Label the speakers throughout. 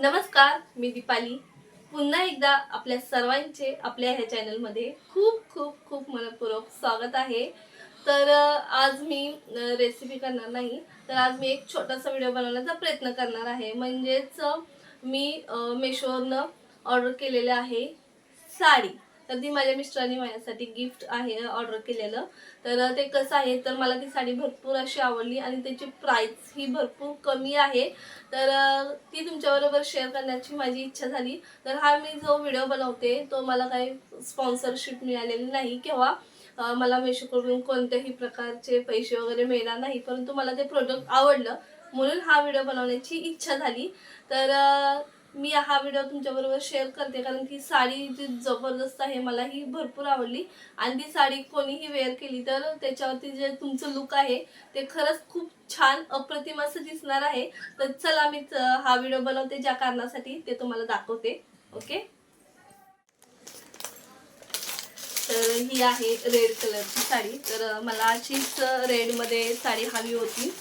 Speaker 1: नमस्कार मी दीपाली. पुन्हा एकदा आपल्या सर्वांचे आपल्या ह्या चॅनलमध्ये खूप खूप खूप मनपूर्वक स्वागत आहे. तर आज मी रेसिपी करणार नाही तर आज मी एक छोटासा व्हिडिओ बनवण्याचा प्रयत्न करणार आहे. म्हणजेच मी मेशोवरनं ऑर्डर केलेलं आहे साडी. तर ती माझ्या मिस्टरांनी माझ्यासाठी गिफ्ट आहे ऑर्डर केलेलं. तर ते कसं आहे तर मला ती साडी भरपूर अशी आवडली आणि त्याची प्राईस ही भरपूर कमी आहे. तर ती तुमच्याबरोबर शेअर करण्याची माझी इच्छा झाली. तर हा मी जो व्हिडिओ बनवते तो मला काही स्पॉन्सरशिप मिळालेली नाही किंवा मला मेशोकडून कोणत्याही प्रकारचे पैसे वगैरे मिळणार नाही परंतु मला ते प्रोडक्ट आवडलं. म्हणून हा व्हिडिओ बनवण्याची इच्छा झाली. तर मी हा व्हिडिओ तुमच्याबरोबर शेअर करते कारण की साडी जी जबरदस्त आहे मला ही भरपूर आवडली. आणि ती साडी कोणीही वेअर केली तर त्याच्यावरती जे तुमचं लुक आहे ते खरंच खूप छान अप्रतिम असं दिसणार आहे. तर चला मी हा व्हिडिओ बनवते ज्या कारणासाठी ते तुम्हाला दाखवते. ओके तर ही आहे रेड कलरची साडी. तर मला अशीच रेडमध्ये साडी हवी होती.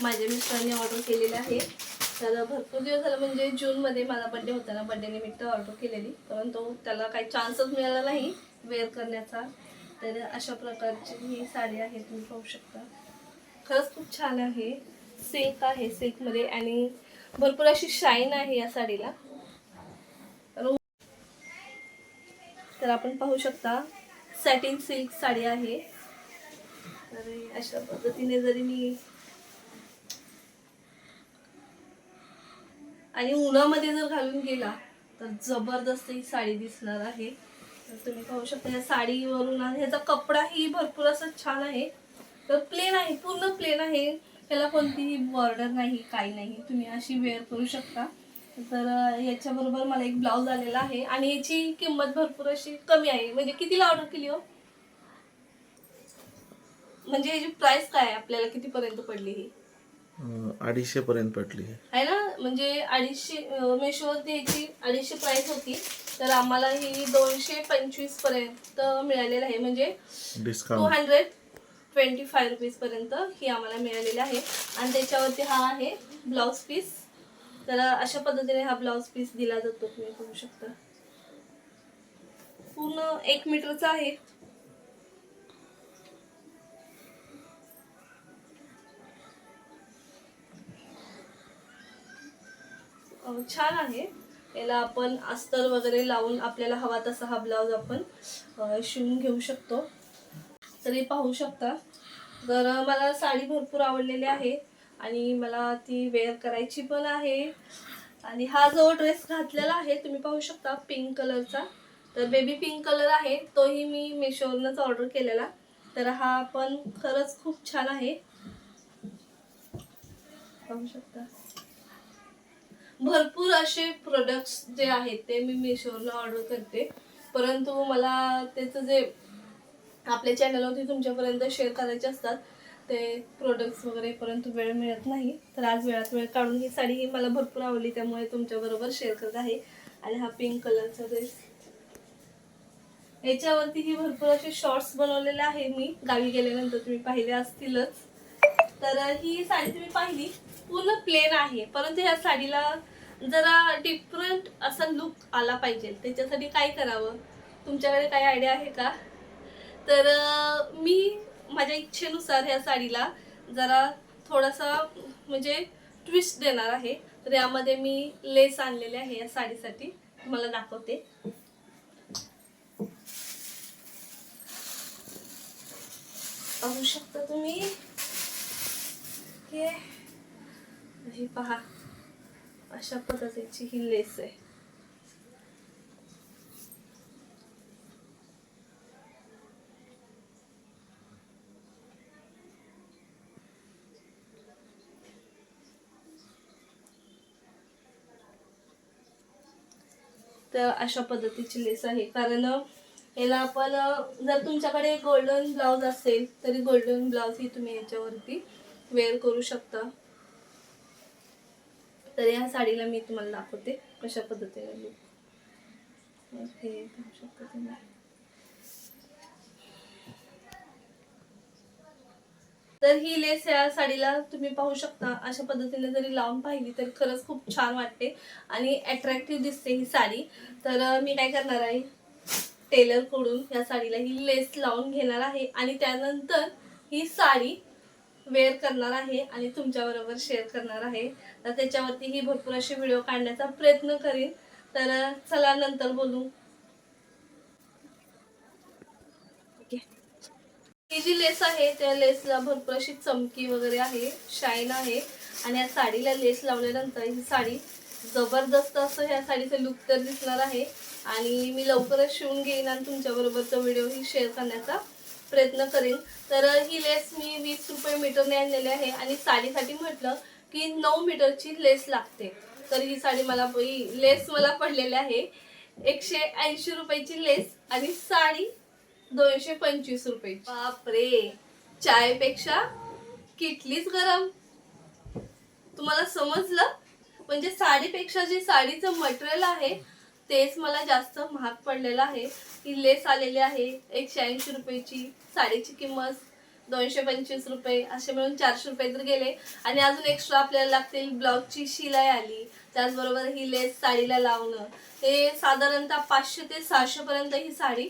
Speaker 1: माझ्या मिस्टरांनी ऑर्डर केलेली आहे. तर भरपूर दिवस झाला म्हणजे जूनमध्ये माझा बड्डे होता ना बड्डे निमित्त ऑर्डर केलेली. परंतु त्याला काही चान्सच मिळाला नाही वेअर करण्याचा. तर अशा प्रकारची ही साडी आहे तुम्ही पाहू शकता. खरंच खूप छान आहे. सिल्क आहे सिल्कमध्ये आणि भरपूर अशी शाईन आहे या साडीला. तर तर आपण पाहू शकता सॅटिन सिल्क साडी आहे. तर अशा पद्धतीने जरी मी आणि उन्हामध्ये जर घालून गेला तर जबरदस्त ही साडी दिसणार आहे. तर तुम्ही पाहू शकता या साडीवरून आणि ह्याचा कपडाही भरपूर असा छान आहे. तर प्लेन आहे पूर्ण प्लेन आहे. त्याला कोणतीही बॉर्डर नाही काही नाही. तुम्ही अशी वेअर करू शकता. तर याच्याबरोबर मला एक ब्लाऊज आलेला आहे. आणि याची किंमत भरपूर अशी कमी आहे. म्हणजे कितीला ऑर्डर केली हो? म्हणजे याची प्राईस काय आहे? आपल्याला कितीपर्यंत पडली ही?
Speaker 2: अडीचशे पर्यंत पडली
Speaker 1: आहे. ना? म्हणजे अडीचशे मेशोवरती याची अडीचशे प्राइस होती तर आम्हाला ही दोनशे पंचवीसपर्यंत मिळालेलं आहे. म्हणजे to
Speaker 2: discount
Speaker 1: hundred twenty five rupees पर्यंत ही आम्हाला मिळालेली आहे. आणि त्याच्यावरती हा आहे ब्लाऊज पीस तर अशा पद्धतीने हा ब्लाऊज पीस दिला जातो तुम्ही बघू शकता. पूर्ण एक मीटरचा आहे. छान आहे. याला आपण अस्तर वगैरे लावून आपल्याला हवा तसा हा ब्लाऊज आपण शिवून घेऊ शकतो. तरी पाहू शकता. तर मला साडी भरपूर आवडलेली आहे आणि मला ती वेअर करायची पण आहे. आणि हा जो ड्रेस घातलेला आहे तुम्ही पाहू शकता पिंक कलरचा. तर बेबी पिंक कलर आहे तोही मी मेशोवरनंच ऑर्डर केलेला. तर हा पण खरंच खूप छान आहे. पाहू शकता. भरपूर असे प्रोडक्ट्स जे आहेत ते मी मेशोवरनं ऑर्डर करते. परंतु मला त्याचं जे आपल्या चॅनलवरती तुमच्यापर्यंत शेअर करायचे असतात ते प्रोडक्ट्स वगैरे परंतु वेळ मिळत नाही. तर आज वेळात वेळ काढून ही साडी ही मला भरपूर आवडली त्यामुळे तुमच्याबरोबर शेअर करत आहे. आणि हा पिंक कलरचा ड्रेस याच्यावरती ही भरपूर असे शॉर्ट्स बनवलेले आहे मी. गावी गेल्यानंतर तुम्ही पाहिले असतीलच. तर ही साडी तुम्ही पाहिली. पूर्ण प्लेन आहे. परंतु ह्या साडीला जरा डिफरंट असा लुक आला पाहिजे. त्याच्यासाठी काय करावं? तुमच्याकडे काही आयडिया आहे का? तर मी माझ्या इच्छेनुसार ह्या साडीला जरा थोडासा म्हणजे ट्विस्ट देणार आहे. तर यामध्ये मी लेस आणलेले आहे या साडीसाठी. तुम्हाला दाखवते. पाहू शकता तुम्ही? हे पहा. अशा पद्धतीची ही लेस आहे. तर अशा पद्धतीची लेस आहे. कारण याला आपण जर तुमच्याकडे गोल्डन ब्लाऊज असेल तरी गोल्डन ब्लाउज ही तुम्ही याच्यावरती वेअर करू शकता. तर या साडीला मी तुम्हाला दाखवते कशा पद्धतीने लुक हे पाहू शकता तुम्ही. तर ही लेस या साडीला तुम्ही पाहू शकता अशा पद्धतीने जरी लावून पाहिली तर खरंच खूप छान वाटते आणि अट्रॅक्टिव्ह दिसते ही साडी. तर मी काय करणार आहे? टेलरकडून या साडीला ही लेस लावून घेणार आहे आणि त्यानंतर ही साडी वेअर करणार आहे आणि तुमच्याबरोबर शेअर करणार आहे. तर त्याच्यावरती ही भरपूर असे व्हिडिओ काढण्याचा प्रयत्न करीन. तर चला नंतर बोलू. ही जी लेस आहे त्या लेसला भरपूर अशी चमकी वगैरे आहे शाईन आहे. आणि या साडीला लेस लावल्यानंतर ही साडी जबरदस्त असं ह्या साडीचं लुक तर दिसणार आहे. आणि मी लवकरच शिवून घेईन आणि तुमच्याबरोबरचा व्हिडिओही व्हिडिओ ही शेअर करण्याचा प्रयत्न करेन. तर ही लेस मी वीस रुपये मीटरने आणलेली आहे आणि साडीसाठी म्हटलं की नऊ मीटरची लेस लागते. तर ही साडी मला ही लेस मला पडलेली आहे. एकशे ऐंशी रुपयाची लेस आणि साडी दोनशे पंचवीस रुपये. बापरे! चायपेक्षा किटलीच गरम. तुम्हाला समजलं? म्हणजे साडीपेक्षा जे साडीचं मटेरियल आहे तेच मला जास्त महाग पडलेलं आहे. ही लेस आलेली आहे. एकशे ऐंशी रुपयेची साडीची किंमत दोनशे पंचवीस रुपये असे मिळून चारशे रुपये तर गेले. आणि अजून एक्स्ट्रा आपल्याला लागतील ब्लाऊजची शिलाई आली. त्याचबरोबर ही लेस साडीला लावणं. हे साधारणतः पाचशे ते सहाशे पर्यंत ही साडी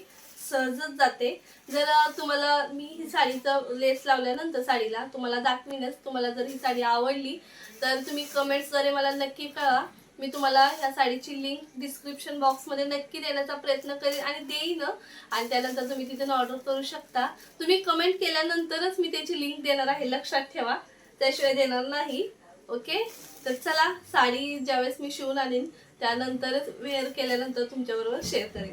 Speaker 1: सहजच जाते. जर तुम्हाला मी ही साडीचं लेस लावल्यानंतर साडीला तुम्हाला दाखवीनच. तुम्हाला जर ही साडी आवडली तर तुम्ही कमेंट्सद्वारे मला नक्की कळा मी तुम्हाला ह्या साडीची लिंक डिस्क्रिप्शन बॉक्समध्ये नक्की देण्याचा प्रयत्न करेन आणि देईन. आणि त्यानंतर तुम्ही तिथून ऑर्डर करू शकता. तुम्ही कमेंट केल्यानंतरच मी त्याची लिंक देणार आहे. लक्षात ठेवा. त्याशिवाय देणार नाही. ओके तर चला साडी ज्यावेळेस मी शिवून आणीन त्यानंतरच वेअर केल्यानंतर तुमच्याबरोबर शेअर करेन.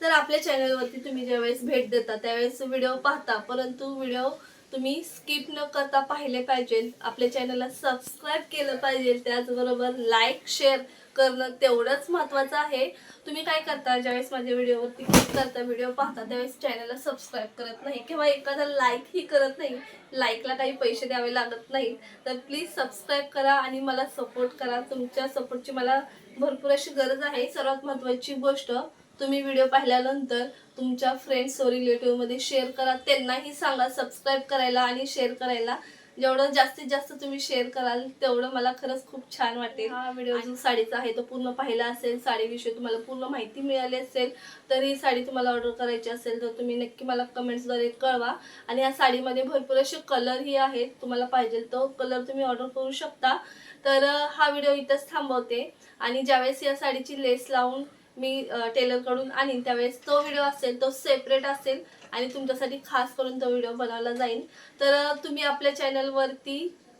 Speaker 1: तर आपल्या चॅनलवरती तुम्ही ज्यावेळेस भेट देता त्यावेळेस व्हिडिओ पाहता. परंतु व्हिडिओ तुम्ही स्किप न करता पाहिले पाहिजे. आपल्या चॅनलला सबस्क्राईब केलं पाहिजे. त्याचबरोबर लाईक शेअर करणं तेवढंच महत्त्वाचं आहे. तुम्ही काय करता? ज्यावेळेस माझ्या व्हिडिओवरती क्लिक करता व्हिडिओ पाहता त्यावेळेस चॅनलला सबस्क्राईब करत नाही. किंवा एखादा लाईकही करत नाही लाईकला काही पैसे द्यावे लागत नाही तर प्लीज सबस्क्राईब करा आणि मला सपोर्ट करा. तुमच्या सपोर्टची मला भरपूर अशी गरज आहे. सर्वात महत्त्वाची गोष्ट तुम्ही व्हिडिओ पाहिल्यानंतर तुमच्या फ्रेंड्स रिलेटिव्हमध्ये शेअर करा. त्यांनाही सांगा सबस्क्राईब करायला आणि शेअर करायला. जेवढं जास्तीत जास्त तुम्ही शेअर कराल तेवढं मला खरंच खूप छान वाटेल. हा व्हिडिओ जो साडीचा आहे तो पूर्ण पाहिला असेल साडीविषयी तुम्हाला पूर्ण माहिती मिळाली असेल तर ही साडी तुम्हाला ऑर्डर करायची असेल तर तुम्ही नक्की मला कमेंट्सद्वारे कळवा. आणि या साडीमध्ये भरपूर असे कलरही आहेत तुम्हाला पाहिजे तो कलर तुम्ही ऑर्डर करू शकता. तर हा व्हिडिओ इथंच थांबवते. आणि ज्यावेळेस या साडीची लेस लावून मी टेलरकडून आणीन. त्यावेळेस तो व्हिडिओ असेल तो सेपरेट असेल आणि तुमच्यासाठी खास करून तो व्हिडिओ बनवला जाईल तर तुम्ही आपल्या चॅनलवरती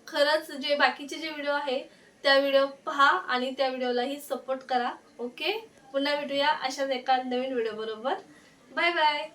Speaker 1: खरंच जे बाकीचे जे व्हिडिओ आहे त्या व्हिडिओ पहा आणि त्या व्हिडिओलाही सपोर्ट करा. ओके पुन्हा भेटूया अशाच एका नवीन व्हिडिओ बरोबर. Bye bye